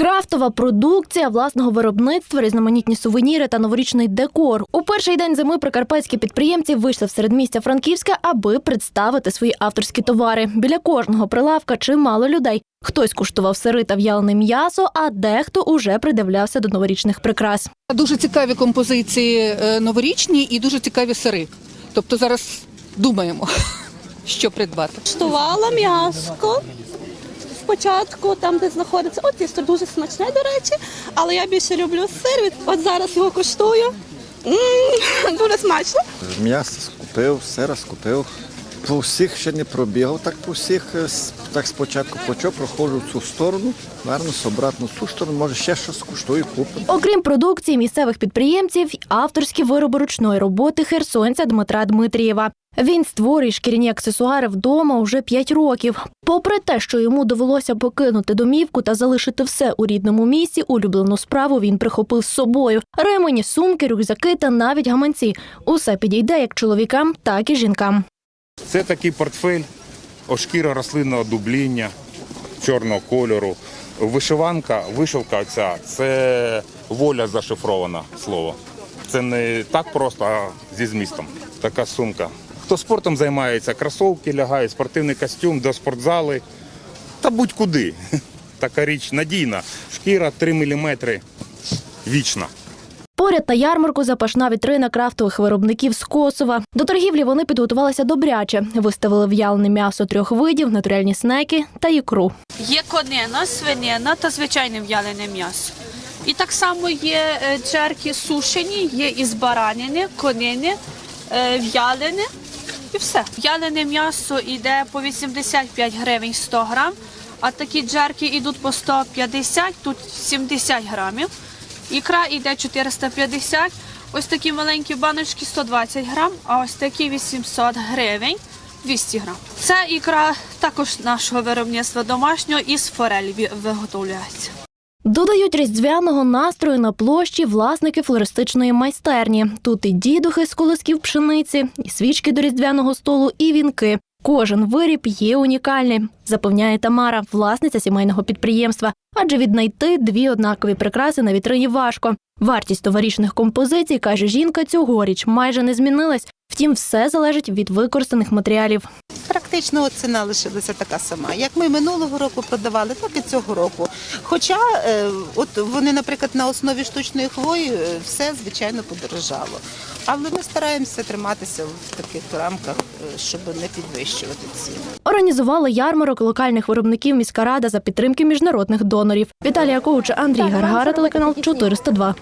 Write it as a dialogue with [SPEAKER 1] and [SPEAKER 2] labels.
[SPEAKER 1] Крафтова продукція власного виробництва, різноманітні сувеніри та новорічний декор. У перший день зими прикарпатські підприємці вийшли в середмістя Франківська, аби представити свої авторські товари. Біля кожного прилавка чимало людей. Хтось куштував сири та в'ялене м'ясо, а дехто уже придивлявся до новорічних прикрас.
[SPEAKER 2] Дуже цікаві композиції е, новорічні і дуже цікаві сири. Тобто зараз думаємо, що придбати.
[SPEAKER 3] Куштувала м'яско. Спочатку там, де знаходиться, от тісто дуже смачне, до речі, але я більше люблю сир. От зараз його куштую. М, Дуже смачно.
[SPEAKER 4] М'ясо скупив, сира скупив. По всіх ще не пробігав, так по всіх е, так спочатку почав, проходжу в цю сторону, вернусь обратно в цю сторону, може ще щось скуштую, куплю.
[SPEAKER 1] Окрім продукції місцевих підприємців, авторські вироби ручної роботи херсонця Дмитра Дмитрієва. Він створює шкіряні аксесуари вдома уже 5 років. Попри те, що йому довелося покинути домівку та залишити все у рідному місці, улюблену справу він прихопив з собою: ремені, сумки, рюкзаки та навіть гаманці. Усе підійде як чоловікам, так і жінкам.
[SPEAKER 5] Це такий портфель, ошкіра рослинного дубління чорного кольору. Вишиванка, вишивка ця це воля зашифрована слово. Це не так просто, а зі змістом. Така сумка. Хто спортом займається, кросовки лягають, спортивний костюм до спортзали та будь-куди. Така річ надійна. Шкіра 3 мм вічна.
[SPEAKER 1] Поряд на ярмарку запашна вітрина крафтових виробників з Косова. До торгівлі вони підготувалися добряче. Виставили в'ялене м'ясо трьох видів, натуральні снеки та ікру.
[SPEAKER 6] Є конина, свинина та звичайне в'ялене м'ясо. І так само є е, джерки сушені, є із баранини, конини, е, в'ялене і все. В'ялене м'ясо йде по 85 гривень 100 грам, а такі джерки йдуть по 150, тут 70 грамів. Ікра йде 450, ось такі маленькі баночки 120 грам, а ось такі 800 гривень. 200 грам. Це ікра також нашого виробництва домашнього із форелі виготовляється.
[SPEAKER 1] Додають різдвяного настрою на площі власники флористичної майстерні. Тут і дідухи з колосків пшениці, і свічки до різдвяного столу, і вінки. Кожен виріб є унікальним, запевняє Тамара, власниця сімейного підприємства. Адже віднайти дві однакові прикраси на вітрині важко. Вартість товарічних композицій, каже жінка, цьогоріч майже не змінилась. Втім, все залежить від використаних матеріалів.
[SPEAKER 7] Практично ціна лишилася така сама. Як ми минулого року продавали, так і цього року. Хоча, е, от вони, наприклад, на основі штучної хвої е, все звичайно подорожало. Але ми стараємося триматися в таких рамках, е, щоб не підвищувати ціни.
[SPEAKER 1] Організували ярмарок локальних виробників міська рада за підтримки міжнародних донорів. Віталія Коуча, Андрій Гаргара, телеканал 402.